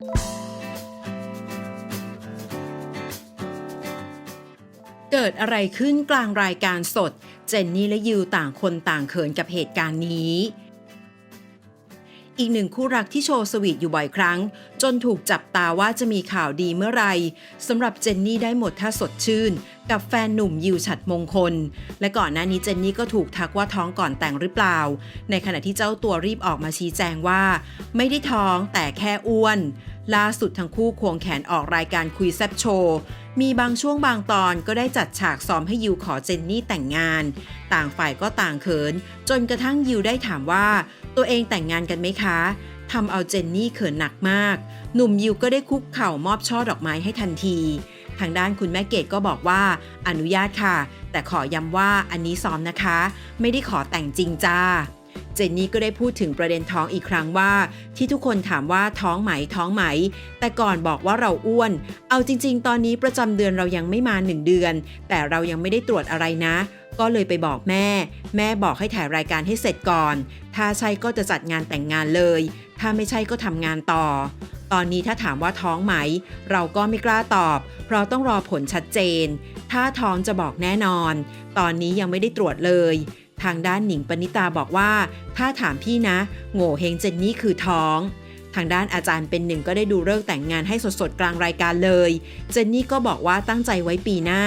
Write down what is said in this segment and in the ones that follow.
เกิดอะไรขึ้นกลางรายการสด เจนนี่และยิวต่างคนต่างเขินกับเหตุการณ์นี้ อีกหนึ่งคู่รักที่โชว์สวีทอยู่บ่อยครั้ง จนถูกจับตาว่าจะมีข่าวดีเมื่อไรสำหรับเจนนี่ได้หมดถ้าสดชื่น กับแฟนหนุ่มยิวฉัดมงคล และก่อนหน้านี้เจนนี่ก็ถูกทักว่าท้องก่อนแต่งหรือเปล่า ในขณะที่เจ้าตัวรีบออกมาชี้แจงว่า ไม่ได้ท้องแต่แค่อ้วน ล่าสุดทั้งคู่ควงแขนออกรายการคุยแซบโชว์ มีบางช่วงบางตอนก็ได้จัดฉากซ้อมให้ยิวขอเจนนี่แต่งงาน ต่างฝ่ายก็ต่างเขิน จนกระทั่งยิวได้ถามว่า ตัวเองแต่งงานกันไหมคะทำเอาเจนนี่เขินหนักมาก หนุ่มยิวก็ได้คุกเข่ามอบช่อดอกไม้ให้ทันที ทางด้านคุณแม่เกดก็บอกว่า อนุญาตค่ะ แต่ขอย้ำว่าอันนี้ซ้อมนะคะ ไม่ได้ขอแต่งจริงจ้า เจนนี่ก็ได้พูดถึงประเด็นท้องอีกครั้งว่า ที่ทุกคนถามว่าท้องไหมท้องไหม แต่ก่อนบอกว่าเราอ้วน เอาจริง ๆ ตอนนี้ประจำเดือนเรายังไม่มาหนึ่งเดือน แต่เรายังไม่ได้ตรวจอะไรนะ ก็เลยไปบอกแม่ แม่บอกให้ถ่ายรายการให้เสร็จก่อน ถ้าใช่ก็จะจัดงานแต่งงานเลย ถ้าไม่ใช่ก็ทำงานต่อ ตอนนี้ถ้าถามว่าท้องไหม เราก็ไม่กล้าตอบ เพราะต้องรอผลชัดเจน ถ้าท้องจะบอกแน่นอน ตอนนี้ยังไม่ได้ตรวจเลย ทางด้านหนิงปณิตาบอกว่า ถ้าถามพี่นะ โง่เฮงเจนนี่คือท้อง ทางด้านอาจารย์เป็นหนึ่งก็ได้ดูเลิกแต่งงานให้สดๆ กลางรายการเลย เจนนี่ก็บอกว่าตั้งใจไว้ปีหน้า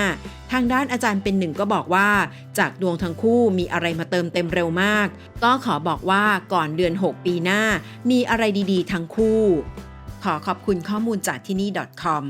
ทางด้านอาจารย์เป็นหนึ่งก็บอกว่า จากดวงทั้งคู่มีอะไรมาเติมเต็มเร็วมาก ก็ขอบอกว่าก่อนเดือน 6 ปีหน้า มีอะไรดีๆ ทั้งคู่ ขอขอบคุณข้อมูลจากที่นี่ .com